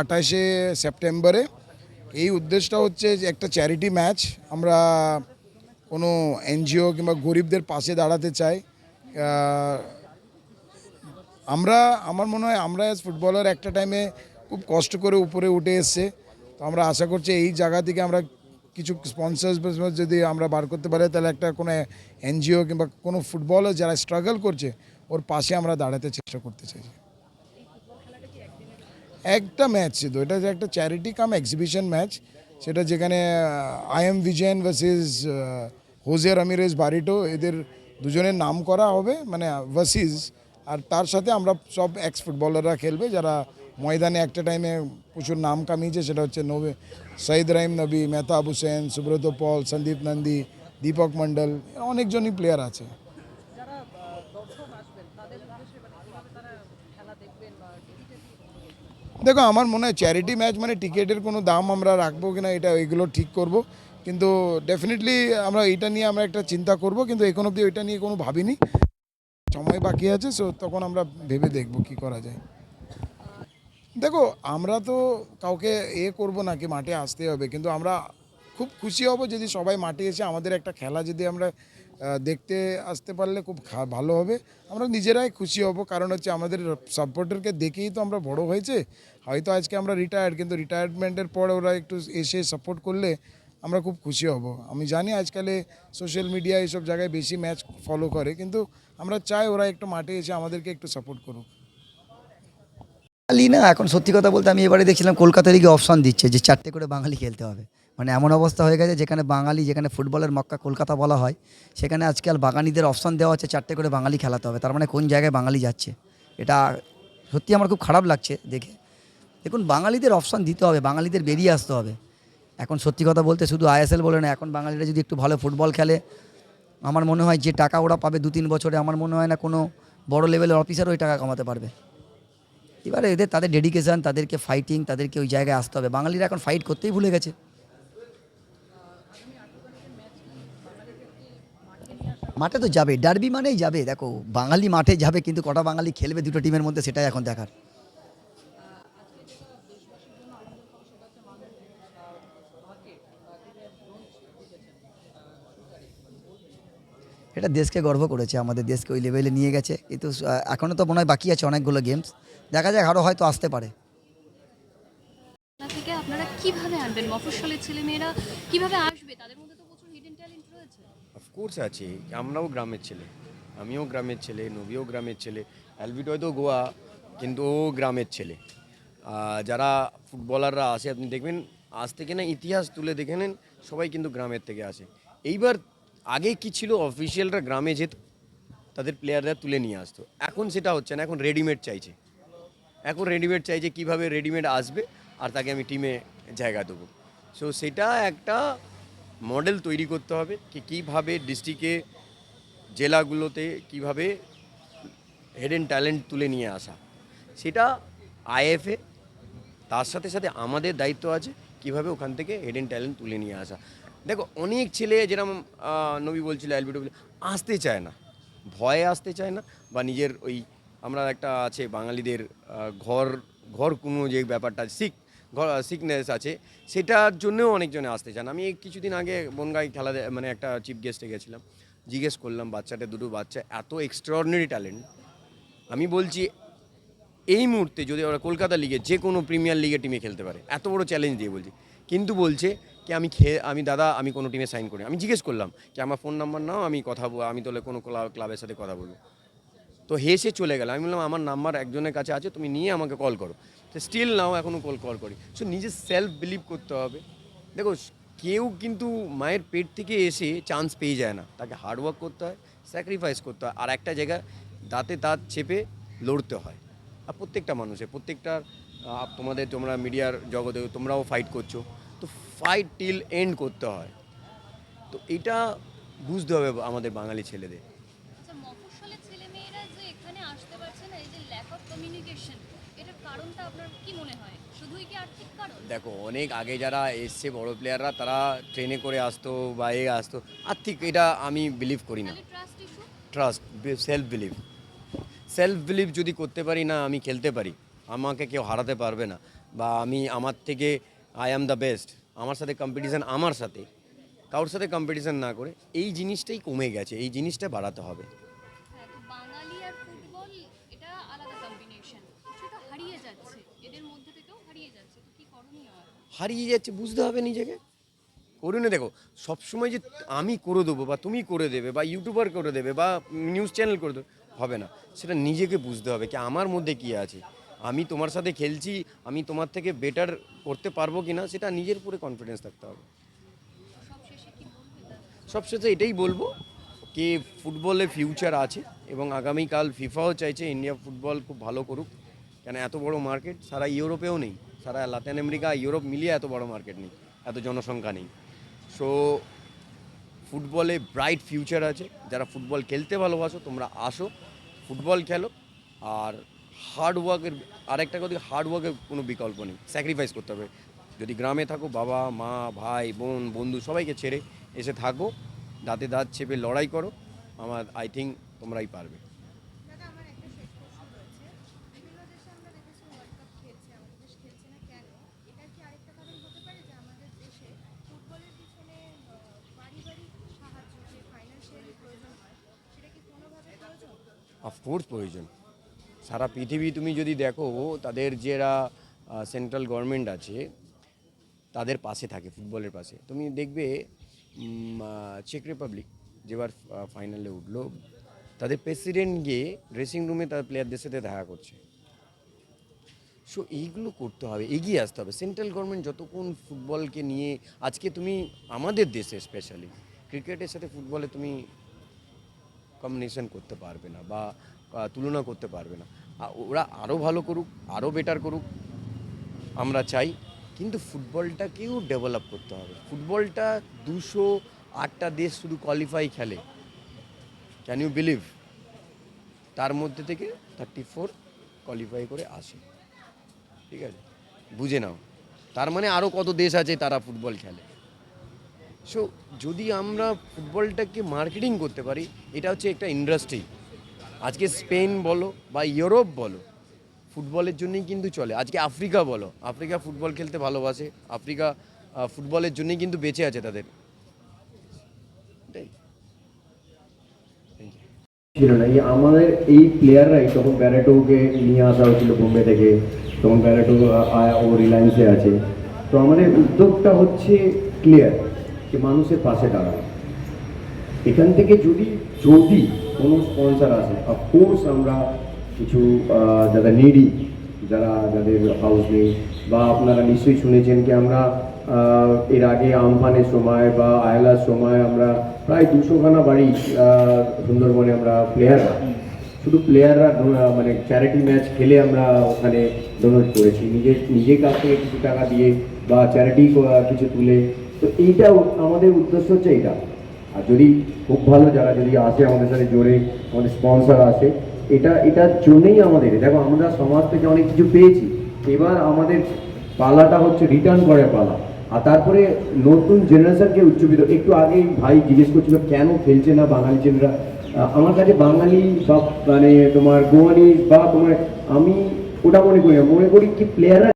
আঠাশে সেপ্টেম্বরে। এই উদ্দেশ্যটা হচ্ছে যে একটা চ্যারিটি ম্যাচ আমরা কোনো এনজিও কিংবা গরিবদের পাশে দাঁড়াতে চাই। আমরা, আমার মনে হয় আমরা অ্যাজ ফুটবলার একটা টাইমে খুব কষ্ট করে উপরে উঠে এসছে। তো আমরা আশা করছি এই জায়গা থেকে আমরা কিছু স্পন্সার্স যদি আমরা বার করতে পারি, তাহলে একটা কোনো এনজিও কিংবা কোনো ফুটবলার যারা স্ট্রাগল করছে, ওর পাশে আমরা দাঁড়াতে চেষ্টা করতে চাইছি একটা ম্যাচ ছিল এটা যে একটা চ্যারিটি কাম এক্সিবিশন ম্যাচ সেটা যেখানে I M Vijayan versus Jose Ramirez Barreto এদের দুজনের নাম করা হবে মানে ভার্সিস আর তার সাথে আমরা সব এক্স ফুটবলাররা খেলবে, যারা ময়দানে একটা টাইমে প্রচুর নাম কামিয়েছে, সেটা হচ্ছে নবে সঈদ রাহিম নবী মেহতাব হুসেন সুব্রত পল সন্দীপ নন্দী দীপক মণ্ডল অনেকজনই প্লেয়ার আছে যারা আহ, দর্শক আসবেন তাদের উদ্দেশ্যে মানে কীভাবে তারা খেলা দেখবেন বা টিকিটের কি দেখো, আমার মনে হয় চ্যারিটি ম্যাচ মানে টিকিটের কোনো দাম আমরা রাখব কিনা এটা এগুলো ঠিক করব। কিন্তু ডেফিনেটলি আমরা এটা নিয়ে আমরা একটা চিন্তা করব, কিন্তু এখন অব্দি ওইটা নিয়ে কোনো ভাবিনি। সময় বাকি আছে সো তখন আমরা ভেবে দেখব কি করা যায়। দেখো, আমরা তো কাউকে এ করব না কি মাঠে আসতে হবে, কিন্তু আমরা খুব খুশি হব যদি সবাই মাঠে এসে আমাদের একটা খেলা যদি আমরা দেখতে আসতে পারলে খুব ভালো হবে। আমরা নিজেরাই খুশি হব, কারণ হচ্ছে আমাদের সাপোর্টারকে দেখেই তো আমরা বড় হয়েছে। হয়তো আজকে আমরা রিটায়ার্ড কিন্তু রিটায়ারমেন্টের পর ওরা একটু এসে সাপোর্ট করলে আমরা খুব খুশি হব। আমি জানি আজকালে সোশ্যাল মিডিয়া এইসব জায়গায় বেশি ম্যাচ ফলো করে, কিন্তু আমরা চাই ওরা একটু মাঠে এসে আমাদেরকে একটু সাপোর্ট করুক। বাঙালি না এখন সত্যি কথা বলতে আমি এবারে দেখছিলাম কলকাতা লিগে অপশন দিচ্ছে যে চারটে করে বাঙালি খেলতে হবে। মানে এমন অবস্থা হয়ে গেছে যেখানে বাঙালি, যেখানে ফুটবলের মক্কা কলকাতা বলা হয়, সেখানে আজকাল বাঙালিদের অপশন দেওয়া হচ্ছে চারটে করে বাঙালি খেলাতে হবে। তার মানে কোন জায়গায় বাঙালি যাচ্ছে? এটা সত্যি আমার খুব খারাপ লাগছে দেখে। দেখুন, বাঙালিদের অপশন দিতে হবে, বাঙালিদের বেরিয়ে আসতে হবে। এখন সত্যি কথা বলতে শুধু আইএসএল বলে না এখন বাঙালিরা যদি একটু ভালো ফুটবল খেলে, আমার মনে হয় যে টাকা ওরা পাবে দু তিন বছরে, আমার মনে হয় না কোনো বড় লেভেলের অফিসার ওই টাকা কামাতে পারবে। এবারে এদের তাদের ডেডিকেশন তাদেরকে ফাইটিং তাদেরকে ওই জায়গায় আসতে হবে। বাঙালিরা এখন ফাইট করতেই ভুলে গেছে। মাঠে তো যাবে ডার্বি মানেই যাবে। দেখো, বাঙালি মাঠে যাবে, কিন্তু কটা বাঙালি খেলবে দুটো টিমের মধ্যে সেটাই এখন দেখার। এটা দেশকে গর্ব করেছে, আমাদের দেশকে ওই লেভেলে নিয়ে গেছে। কিন্তু এখনও তো মনে হয় বাকি আছে অনেকগুলো গেমস দেখা যাক আরও হয়তো আসতে পারে। কীভাবে আনবেন? কীভাবে আসবে? তাদের মধ্যে তো প্রচুর হিডেন ট্যালেন্ট রয়েছে। অফকোর্স আছে। আমরাও গ্রামের ছেলে। আমিও গ্রামের ছেলে, নবীও গ্রামের ছেলে অ্যালবিট হয়তো গোয়া, কিন্তু ও গ্রামের ছেলে। যারা ফুটবলাররা আসে আপনি দেখবেন, আজ থেকে না ইতিহাস তুলে দেখে নেন, সবাই কিন্তু গ্রামের থেকে আসে। এইবার আগে কি ছিল, অফিসিয়ালরা গ্রামে যেত, তাদের প্লেয়াররা তুলে নিয়ে আসতো। এখন সেটা হচ্ছে না, এখন রেডিমেড চাইছে। এখন রেডিমেড চাইছে কীভাবে রেডিমেড আসবে, আর তাকে আমি টিমে জায়গা দেবো। সো সেটা একটা মডেল তৈরি করতে হবে কি কীভাবে ডিস্ট্রিক্টে জেলাগুলোতে কীভাবে হেডেন ট্যালেন্ট তুলে নিয়ে আসা। সেটা আইএফএ তার সাথে সাথে আমাদের দায়িত্ব আছে কীভাবে ওখান থেকে হেডেন ট্যালেন্ট তুলে নিয়ে আসা। দেখো, অনেক ছেলে যেরকম নবী বলছিল বলছিল, আসতে চায় না। ভয়ে আসতে চায় না বা নিজের ওই, আমরা একটা আছে বাঙালিদের ঘর ঘর কোনো যে ব্যাপারটা, শিখ সিকনেস আছে। সেটার জন্যও অনেকজনে আসতে চান। আমি কিছুদিন আগে বনগাই খেলা মানে একটা চিফ গেস্টে গেছিলাম। জিজ্ঞেস করলাম, বাচ্চাটা, দুটো বাচ্চা, এত এক্সট্রাঅর্ডিনারি ট্যালেন্ট আমি বলছি, এই মুহূর্তে যদি ওরা কলকাতা লিগে যে কোনো প্রিমিয়ার লিগে টিমে খেলতে পারে, এত বড় চ্যালেঞ্জ দিয়ে বলছি। কিন্তু বলছে কি, আমি খেয়ে আমি দাদা, আমি কোনো টিমে সাইন করি আমি জিজ্ঞেস করলাম, কি আমার ফোন নাম্বার নাও? আমি কথা আমি তাহলে কোনো ক্লাব- ক্লাবের সাথে কথা বলব। তো হেসে চলে গেল। আমি বললাম, আমার নাম্বার একজনের কাছে আছে, তুমি নিয়ে আমাকে কল করো। তো স্টিল নাও এখনও কল কল করি। সো নিজে সেলফ বিলিভ করতে হবে। দেখো, কেউ কিন্তু মায়ের পেট থেকে এসে চান্স পেয়ে যায় না। তাকে হার্ডওয়ার্ক করতে হয় স্যাক্রিফাইস করতে হয়। আর একটা জায়গায় দাঁতে দাঁত চেপে লড়তে হয়। আর প্রত্যেকটা মানুষের, প্রত্যেকটা তোমাদের তোমরা মিডিয়ার জগতে তোমরাও ফাইট করছ। তো ফাইট টিল এন্ড করতে হয়। তো এটা বুঝতে হবে আমাদের বাঙালি ছেলেদের। ছেলেমেয়েরা যে এখানে আসতে পারছে না এই যে ল্যাক অফ কমিউনিকেশন এটার কারণটা আপনার কি মনে হয়? শুধুই কি আর্থিক কারণ? দেখো অনেক আগে যারা এসছে বড় প্লেয়াররা তারা ট্রেনে করে আসতো বা এ আসতো। আর্থিক এটা আমি বিলিভ করি না। Trust issue trust self believe self believe যদি করতে পারি না আমি খেলতে পারি। আমাকে কেউ হারাতে পারবে না। বা আমি আমার থেকে আই অ্যাম দ্য বেস্ট আমার সাথে কম্পিটিশান আমার সাথে। কারোর সাথে কম্পিটিশান না করে এই জিনিসটাই কমে গেছে। এই জিনিসটা বাড়াতে হবে। হারিয়ে যাচ্ছে, বুঝতে হবে নিজেকে। করুন দেখো, সবসময় যে আমি করে দেবো বা তুমি করে দেবে বা ইউটিউবার করে দেবে বা নিউজ চ্যানেল করে দেবে, হবে না। সেটা নিজেকে বুঝতে হবে কি আমার মধ্যে কি আছে। আমি তোমার সাথে খেলছি, আমি তোমার থেকে বেটার করতে পারব কি না সেটা নিজের উপরে কনফিডেন্স থাকতে হবে। সবশেষে এটাই বলব কি ফুটবলে ফিউচার আছে এবং আগামীকাল ফিফাও চাইছে ইন্ডিয়া ফুটবল খুব ভালো করুক। কেন, এত বড় মার্কেট সারা ইউরোপেও নেই। সারা লাতিন আমেরিকা ইউরোপ মিলিয়ে এত বড় মার্কেট নেই, এত জনসংখ্যা নেই। সো ফুটবলে ব্রাইট ফিউচার আছে। যারা ফুটবল খেলতে ভালোবাসো, তোমরা আসো ফুটবল খেলো। আর হার্ড ওয়ার্কের আরেকটা কথা হার্ড ওয়ার্কের কোনো বিকল্প নেই। স্যাক্রিফাইস করতে হবে। যদি গ্রামে থাকো, বাবা, মা, ভাই, বোন, বন্ধু, সবাইকে ছেড়ে এসে থাকো, দাঁতে দাঁত চেপে লড়াই করো, আমার আই থিঙ্ক তোমরাই পারবে দাদা আমার একটা শেষ প্রশ্ন রয়েছে বিভিন্ন দেশে আমরা দেখেছি ওয়ার্ল্ড কাপ খেলছে আমাদের দেশ খেলছে না কেন এটা কি আরেকটা কারণ হতে পারে যে আমাদের দেশে ফুটবলের পিছনে আহ, পারিবারিক সাহায্য যে ফাইন্যান্সিয়ালি প্রয়োজন হয় সেটা কি কোনোভাবে প্রয়োজন অফকোর্স প্রয়োজন। সারা পৃথিবী তুমি যদি দেখো, তাদের যারা সেন্ট্রাল গভর্নমেন্ট আছে, তাদের পাশে থাকে, ফুটবলের পাশে। তুমি দেখবে চেক রিপাবলিক যেবার ফাইনালে উঠল, তাদের প্রেসিডেন্ট গিয়ে ড্রেসিং রুমে তার প্লেয়ারদের সাথে দেখা করছে। সো এইগুলো করতে হবে, এগিয়ে আসতে হবে। সেন্ট্রাল গভর্নমেন্ট যতক্ষণ ফুটবলকে নিয়ে, আজকে তুমি আমাদের দেশে স্পেশালি ক্রিকেটের সাথে ফুটবলে তুমি কম্বিনেশন করতে পারবে না বা তুলনা করতে পারবে না। ওরা আরও ভালো করুক আরও বেটার করুক, আমরা চাই। কিন্তু ফুটবলটাকেও ডেভেলপ করতে হবে। ফুটবলটা দুশো আটটা দেশ শুধু কোয়ালিফাই খেলে। ক্যান ইউ বিলিভ তার মধ্যে থেকে থার্টি ফোর কোয়ালিফাই করে আসে। ঠিক আছে? বুঝে নাও। তার মানে আরও কত দেশ আছে তারা ফুটবল খেলে? সো যদি আমরা ফুটবলটাকে মার্কেটিং করতে পারি, এটা হচ্ছে একটা ইন্ডাস্ট্রি। আজকে স্পেন বলো বা ইউরোপ বলো, ফুটবলের জন্যই কিন্তু চলে। আজকে আফ্রিকা বলো, আফ্রিকা ফুটবল খেলতে ভালোবাসে। আফ্রিকা ফুটবলের জন্যই কিন্তু বেঁচে আছে তাদের। ছিল না আমাদের এই প্লেয়াররাই তখন ব্যারেটোকে নিয়ে আসা হয়েছিল বোম্বে থেকে। তখন ব্যারেটো ও রিলায়েন্সে আছে। তো আমাদের উদ্যোগটা হচ্ছে ক্লিয়ার যে মানুষের পাশে দাঁড়ানো এখান থেকে যদি যদি কোনো স্পন্সার আসে অফকোর্স আমরা কিছু আহ, যারা নিডি যারা যাদের হাউস নেই বা আপনারা নিশ্চয়ই শুনেছেন কি আমরা আহ, এর আগে আমফানের সময় বা আয়লার সময় আমরা প্রায় দুশোখানা বাড়ি আহ, সুন্দরবনে আমরা প্লেয়াররা শুধু প্লেয়াররা মানে চ্যারিটি ম্যাচ খেলে আমরা ওখানে ডোনেট করেছি নিজে নিজের কাছ থেকে কিছু টাকা দিয়ে বা চ্যারিটি কিছু তুলে তো এইটা আমাদের উদ্দেশ্য হচ্ছে এইটা। আর যদি খুব ভালো যারা যদি আসে আমাদের সাথে জোরে, আমাদের স্পন্সর আসে, এটা, এটার জন্যেই আমাদের, দেখো আমরা সমাজ থেকে অনেক কিছু পেয়েছি। এবার আমাদের পালাটা হচ্ছে রিটার্ন করে পালা। আর তারপরে নতুন জেনারেশনকে উচ্চবিত একটু আগেই ভাই জিজ্ঞেস করছিল, কেন খেলছে না বাঙালি ছেলেরা? আমার কাছে বাঙালি বা মানে তোমার গোয়ানি বা তোমার, আমি ওটা মনে করি মনে করি কি প্লেয়াররা